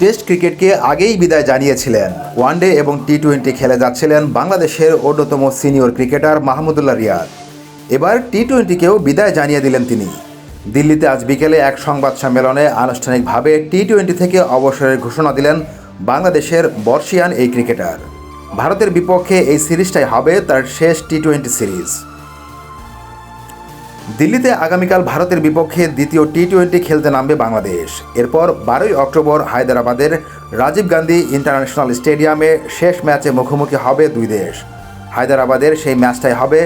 Test ক্রিকেটকে আগেই বিদায় জানিয়েছিলেন। ওয়ানডে এবং টি টোয়েন্টি খেলে যাচ্ছিলেন বাংলাদেশের অন্যতম সিনিয়র ক্রিকেটার মাহমুদুল্লাহ রিয়াদ। এবার টি টোয়েন্টিকেও বিদায় জানিয়ে দিলেন তিনি। দিল্লিতে আজ বিকেলে এক সংবাদ সম্মেলনে আনুষ্ঠানিকভাবে টি টোয়েন্টি থেকে অবসরের ঘোষণা দিলেন বাংলাদেশের বর্ষিয়ান এই ক্রিকেটার। ভারতের বিপক্ষে এই সিরিজটাই হবে তার শেষ টি টোয়েন্টি সিরিজ। দিল্লিতে আগামীকাল ভারতের বিপক্ষে দ্বিতীয় টি টোয়েন্টি খেলতে নামবে বাংলাদেশ। এরপর বারোই অক্টোবর হায়দ্রাবাদের রাজীব গান্ধী ইন্টারন্যাশনাল স্টেডিয়ামে শেষ ম্যাচে মুখোমুখি হবে দুই দেশ। হায়দ্রাবাদের সেই ম্যাচটাই হবে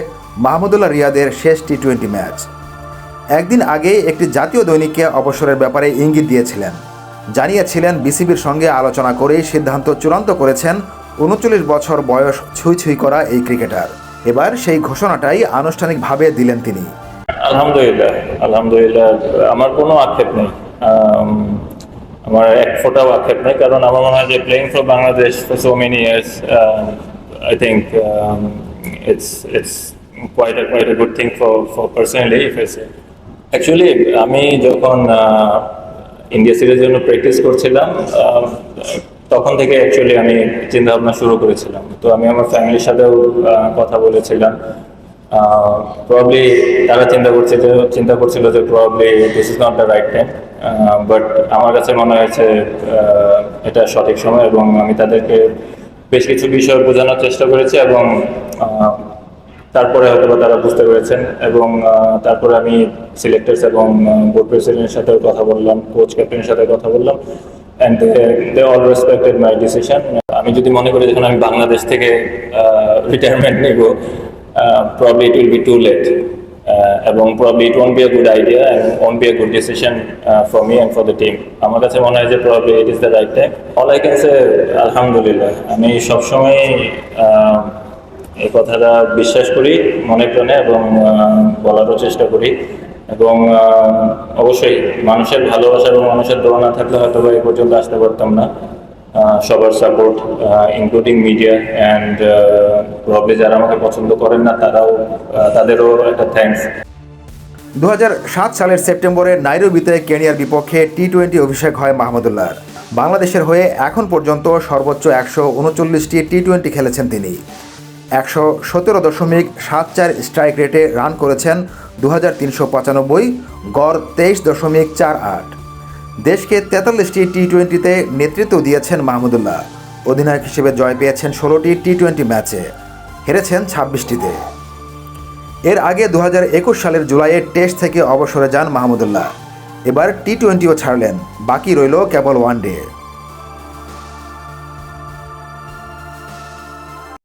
মাহমুদুল্লাহ রিয়াদের শেষ টি টোয়েন্টি ম্যাচ। একদিন আগে একটি জাতীয় দৈনিককে অবসরের ব্যাপারে ইঙ্গিত দিয়েছিলেন। জানিয়েছিলেন বিসিবির সঙ্গে আলোচনা করেই সিদ্ধান্ত চূড়ান্ত করেছেন উনচল্লিশ বছর বয়স ছুঁই ছুঁই করা এই ক্রিকেটার। এবার সেই ঘোষণাটাই আনুষ্ঠানিকভাবে দিলেন তিনি। আলহামদুলিল্লাহ আলহামদুলিল্লাহ। আমার কোনো আক্ষেপ নেই। আমার এক ফোটাও আক্ষেপ নেই, কারণ আমার মনে হয় যে playing for Bangladesh for so many years I think it's it's quite quite a good thing for for personally if as actually আমি যখন ইন্ডিয়া সিরিজের জন্য প্র্যাকটিস করছিলাম তখন থেকে অ্যাকচুয়ালি আমি চিন্তা ভাবনা শুরু করেছিলাম। তো আমি আমার ফ্যামিলির সাথেও কথা বলেছিলাম। প্রবলি তারা চিন্তা করছে, যে চিন্তা করছিল যে probably this is not the right time but আমার কাছে মনে হয়েছে এটা সঠিক সময় এবং আমি তাদেরকে বেশ কিছু বিষয় বোঝানোর চেষ্টা করেছি এবং তারপরে হয়তো বা তারা বুঝতে পেরেছেন এবং তারপরে আমি সিলেক্টার্স এবং বোর্ড প্রেসিডেন্টের সাথেও কথা বললাম কোচ ক্যাপ্টেনের সাথে কথা বললাম and they all respected my decision আমি যদি মনে করি যখন আমি বাংলাদেশ থেকে রিটায়ারমেন্ট নিব probably it will be too late এবং probably it won't be a good idea and won't be a good decision for me and for the team আমার কাছে মনে হয় যে probably it is the right time all I can say আলহামদুলিল্লাহ আমি সবসময় এই কথাটা বিশ্বাস করি, মনে প্রাণে এবং বলারও চেষ্টা করি। এবং অবশ্যই মানুষের ভালোবাসা এবং মানুষের দোয়া না থাকলে হয়তো বা এই পর্যন্ত আসতে পারতাম না। সবার support including media and probably যারা আমাকে পছন্দ করেন না, তারাও তাদেরও একটা দুহাজার সাত সালের সেপ্টেম্বরে নাইরোবিতে কেনিয়ার বিপক্ষে টি টোয়েন্টি অভিষেক হয় মাহমুদুল্লাহর। বাংলাদেশের হয়ে এখন পর্যন্ত সর্বোচ্চ একশো উনচল্লিশটি টি টোয়েন্টি খেলেছেন তিনি। একশো সতেরো দশমিক সাত চার স্ট্রাইক রেটে রান করেছেন দু হাজার তিনশো পঁচানব্বই গড় তেইশ দশমিক চার আট। দেশকে তেতাল্লিশটি টি টোয়েন্টিতে নেতৃত্ব দিয়েছেন মাহমুদুল্লাহ। অধিনায়ক হিসেবে জয় পেয়েছেন ষোলোটি টি টোয়েন্টি ম্যাচে। হেরেছেন ছাব্বিশটিতে। এর আগে দু হাজার একুশ সালের জুলাইয়ে টেস্ট থেকে অবসরে যান মাহমুদুল্লাহ। এবার টি টোয়েন্টিও ছাড়লেন। বাকি রইল কেবল ওয়ানডে।